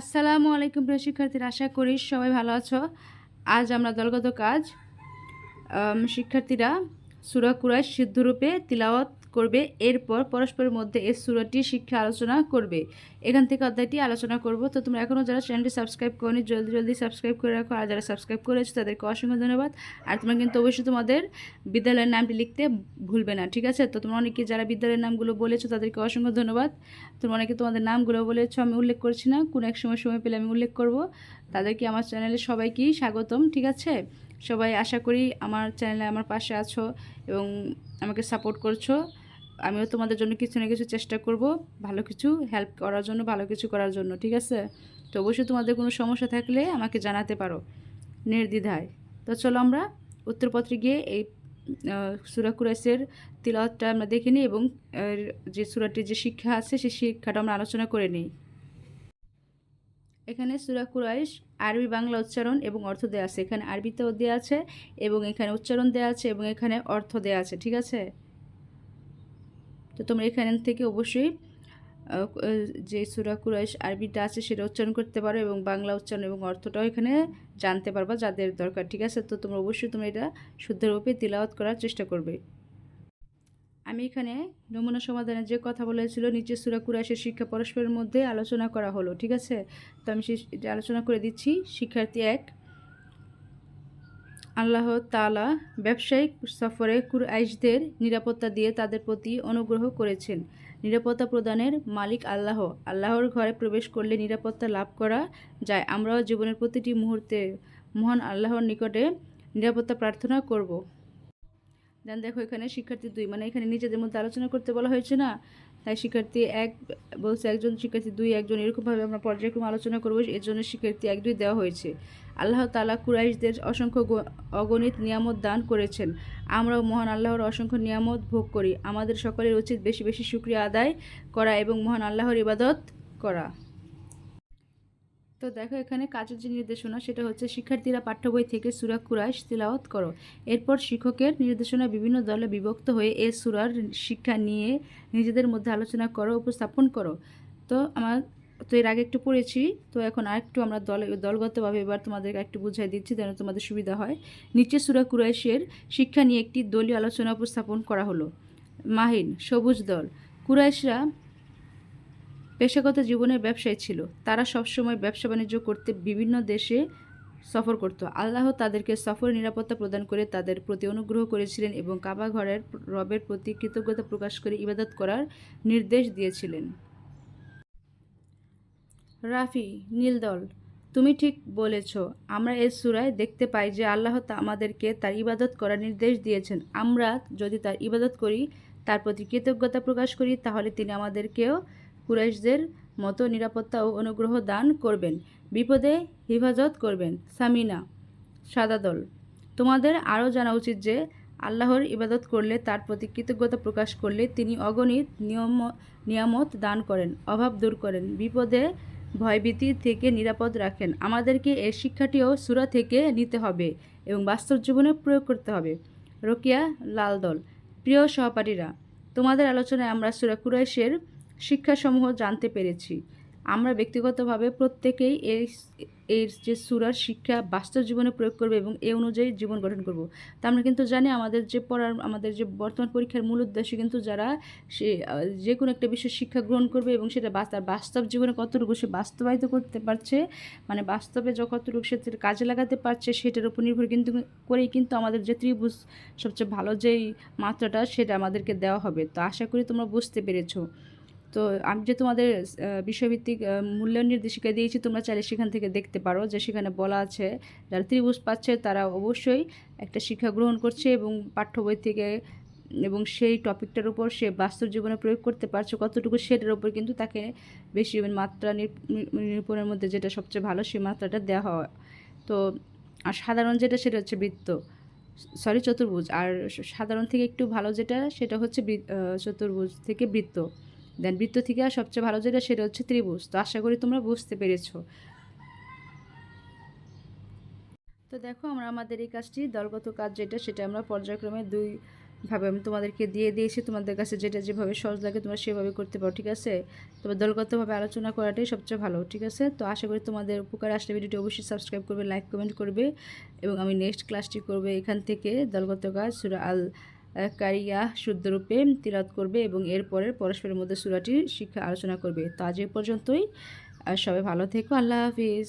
আসসালামু আলাইকুম প্রিয় শিক্ষার্থীরা, আশা করি সবাই ভালো আছো। আজ আমরা দলগত কাজ শিক্ষার্থীরা সুরা কুরাইশ সিদ্ধরূপে তিলাওয়াত করবে, এরপর পরস্পরের মধ্যে এই সুরাটি শিক্ষা আলোচনা করবে। এখান থেকে অধ্যায়টি আলোচনা করব। তো তোমরা এখনও যারা চ্যানেলটি সাবস্ক্রাইব করনি, জলদি জলদি সাবস্ক্রাইব করে রাখো। আর যারা সাবস্ক্রাইব করেছ, তাদেরকে অসংখ্য ধন্যবাদ। আর তোমরা কিন্তু অবশ্যই তোমাদের বিদ্যালয়ের নামটি লিখতে ভুলবে না, ঠিক আছে? তো তোমরা অনেকে যারা বিদ্যালয়ের নামগুলো বলেছ, তাদেরকে অসংখ্য ধন্যবাদ। তোমরা অনেকে তোমাদের নামগুলো বলেছ, আমি উল্লেখ করছি না। কোনো এক সময় সময় পেলে আমি উল্লেখ করব। তাদেরকে আমার চ্যানেলে সবাইকেই স্বাগতম, ঠিক আছে? সবাই আশা করি আমার চ্যানেলে আমার পাশে আছো এবং আমাকে সাপোর্ট করছ। আমিও তোমাদের জন্য কিছু না কিছু চেষ্টা করব ভালো কিছু হেল্প করার জন্য, ভালো কিছু করার জন্য, ঠিক আছে? তো অবশ্যই তোমাদের কোনো সমস্যা থাকলে আমাকে জানাতে পারো নির্দ্বিধায়। তো চলো আমরা উত্তরপত্রে গিয়ে এই সুরা কুরাইসের তিলতটা আমরা দেখে নিই এবং যে সুরাটির যে শিক্ষা আছে সেই শিক্ষাটা আমরা আলোচনা করে নিই। এখানে সুরা কুরাইশ আরবি বাংলা উচ্চারণ এবং অর্থ দেওয়া আছে। এখানে আরবিতেও দেওয়া আছে এবং এখানে উচ্চারণ দেওয়া আছে এবং এখানে অর্থ দেওয়া আছে, ঠিক আছে? তো তোমরা এখান থেকে অবশ্যই যে সুরা কুরাইশ আরবিটা আছে সেটা উচ্চারণ করতে পারো এবং বাংলা উচ্চারণ এবং অর্থটাও এখানে জানতে পারবা যাদের দরকার। ঠিক আছে? তো তোমরা অবশ্যই তোমরা এটা শুদ্ধরূপে তিলাওয়াত করার চেষ্টা করবে। আমি এখানে নমুনা সমাধানের যে কথা বলেছিল নিচে সুরা কুরাইশের শিক্ষা পরস্পরের মধ্যে আলোচনা করা হলো। ঠিক আছে? তো আমি সে আলোচনা করে দিচ্ছি, শিক্ষার্থী এক। আল্লাহ তালা ব্যবসায়িক সফরে কুরাইশদের নিরাপত্তা দিয়ে তাদের প্রতি অনুগ্রহ করেছেন। নিরাপত্তা প্রদানের মালিক আল্লাহ। আল্লাহর ঘরে প্রবেশ করলে নিরাপত্তা লাভ করা যায়। আমরাও জীবনের প্রতিটি মুহূর্তে মহান আল্লাহর নিকটে নিরাপত্তা প্রার্থনা করব। দেন দেখো এখানে শিক্ষার্থী দুই মানে এখানে নিজেদের মধ্যে আলোচনা করতে বলা হয়েছে না? তাই শিক্ষার্থী এক, বলছে একজন শিক্ষার্থী দুই, একজন এরকমভাবে আমরা পর্যায়ক্রমে আলোচনা করব এর জন্য শিক্ষার্থী এক, দুই দেওয়া হয়েছে। আল্লাহ তালা কুরাইশদের অসংখ্য অগণিত নিয়ামত দান করেছেন। আমরাও মহান আল্লাহর অসংখ্য নিয়ামত ভোগ করি। আমাদের সকলের উচিত বেশি বেশি শুক্রিয়া আদায় করা এবং মহান আল্লাহর ইবাদত করা। তো দেখো এখানে কাজের যে নির্দেশনা, সেটা হচ্ছে শিক্ষার্থীরা পাঠ্য বই থেকে সুরা কুরাইশ তিলাওয়াত করো। এরপর শিক্ষকের নির্দেশনা বিভিন্ন দলে বিভক্ত হয়ে এ সুরার শিক্ষা নিয়ে নিজেদের মধ্যে আলোচনা করো, উপস্থাপন করো। তো আমার, তো এর আগে একটু পড়েছি, তো এখন আরেকটু আমরা দল, দলগতভাবে এবার তোমাদেরকে একটু বুঝাই দিচ্ছি যেন তোমাদের সুবিধা হয়। নিচে সুরা কুরাইশের শিক্ষা নিয়ে একটি দলীয় আলোচনা উপস্থাপন করা হলো। মাহিন, সবুজ দল। কুরাইশরা পেশাগত জীবনের ব্যবসায়ী ছিল। তারা সবসময় ব্যবসা বাণিজ্য করতে বিভিন্ন দেশে সফর করত। আল্লাহ তাদেরকে সফরে নিরাপত্তা প্রদান করে তাদের প্রতি অনুগ্রহ করেছিলেন এবং কাবা ঘরের রবের প্রতি কৃতজ্ঞতা প্রকাশ করে ইবাদত করার নির্দেশ দিয়েছিলেন। রাফি, নীলদল, তুমি ঠিক বলেছ। আমরা এই সুরায় দেখতে পাই যে আল্লাহ তা আমাদেরকে তার ইবাদত করার নির্দেশ দিয়েছেন। আমরা যদি তার ইবাদত করি, তার প্রতি কৃতজ্ঞতা প্রকাশ করি, তাহলে তিনি আমাদেরকেও কুরাইশদের মতো নিরাপত্তা ও অনুগ্রহ দান করবেন। বিপদে হেফাজত করবেন। সামিনা, সাদা দল, তোমাদের আরও জানা উচিত যে আল্লাহর ইবাদত করলে তার প্রতি কৃতজ্ঞতা প্রকাশ করলে তিনি অগণিত নিয়ম, নিয়ামত দান করেন, অভাব দূর করেন, বিপদে ভয়ভীতি থেকে নিরাপদ রাখেন। আমাদেরকে এই শিক্ষাটিও সুরা থেকে নিতে হবে এবং বাস্তব জীবনে প্রয়োগ করতে হবে। রোকিয়া লাল দল, প্রিয় সহপাঠীরা, তোমাদের আলোচনায় আমরা সুরা কুরাইশের শিক্ষাসমূহ জানতে পেরেছি। আমরা ব্যক্তিগতভাবে প্রত্যেকেই এই এর যে সুরার শিক্ষা বাস্তব জীবনে প্রয়োগ করবে এবং এ অনুযায়ী জীবন গঠন করব। তা আমরা কিন্তু জানি আমাদের যে পড়ার, আমাদের যে বর্তমান পরীক্ষার মূল উদ্দেশ্য কিন্তু যারা সে, যে কোনো একটা বিষয় শিক্ষা গ্রহণ করবে এবং সেটা তার বাস্তব জীবনে কতটুকু সে বাস্তবায়িত করতে পারছে মানে বাস্তবে যে কতটুকু সে কাজে লাগাতে পারছে, সেটার উপর নির্ভর কিন্তু করেই কিন্তু আমাদের যে ত্রিভুজ সবচেয়ে ভালো যেই মাত্রাটা সেটা আমাদেরকে দেওয়া হবে। তো আশা করি তোমরা বুঝতে পেরেছ। তো আমি যে তোমাদের বিষয়ভিত্তিক মূল্যায়ন নির্দেশিকা দিয়েছি, তোমরা চাইলে সেখান থেকে দেখতে পারো যে সেখানে বলা আছে, যারা ত্রিভুজ পাচ্ছে তারা অবশ্যই একটা শিক্ষা গ্রহণ করছে এবং পাঠ্য বই থেকে এবং সেই টপিকটার উপর সে বাস্তব জীবনে প্রয়োগ করতে পারছে, কতটুকু সেটার উপর কিন্তু তাকে বেশি মাত্রা নির- নিরূপণের মধ্যে যেটা সবচেয়ে ভালো সেই মাত্রাটা দেওয়া হয়। তো আর সাধারণ যেটা সেটা হচ্ছে বৃত্ত, সরি চতুর্ভুজ, আর সাধারণ থেকে একটু ভালো যেটা সেটা হচ্ছে চতুর্ভুজ থেকে বৃত্ত। দেন বৃত্ত থেকে আর সবচেয়ে ভালো যেটা সেটা হচ্ছে ত্রিভুজ। তো আশা করি তোমরা বুঝতে পেরেছ। তো দেখো, আমরা আমাদের এই কাজটি, দলগত কাজ যেটা, সেটা আমরা পর্যায়ক্রমে দুই ভাবে আমি তোমাদেরকে দিয়ে দিয়েছি। তোমাদের কাছে যেটা যেভাবে সহজ লাগে তোমরা সেভাবে করতে পারো, ঠিক আছে? তবে দলগতভাবে আলোচনা করাটাই সবচেয়ে ভালো, ঠিক আছে? তো আশা করি তোমাদের উপকার আসলে ভিডিওটি অবশ্যই সাবস্ক্রাইব করবে, লাইক, কমেন্ট করবে এবং আমি নেক্সট ক্লাসটি করবে এখান থেকে, দলগত কাজ, সুরা আল কারিয়া শুদ্ধরূপে তিলাত করবে এবং এরপরে পরস্পরের মধ্যে সুরাটির শিক্ষা আলোচনা করবে। তো এ পর্যন্তই। সবাই ভালো থেকো। আল্লাহ হাফিজ।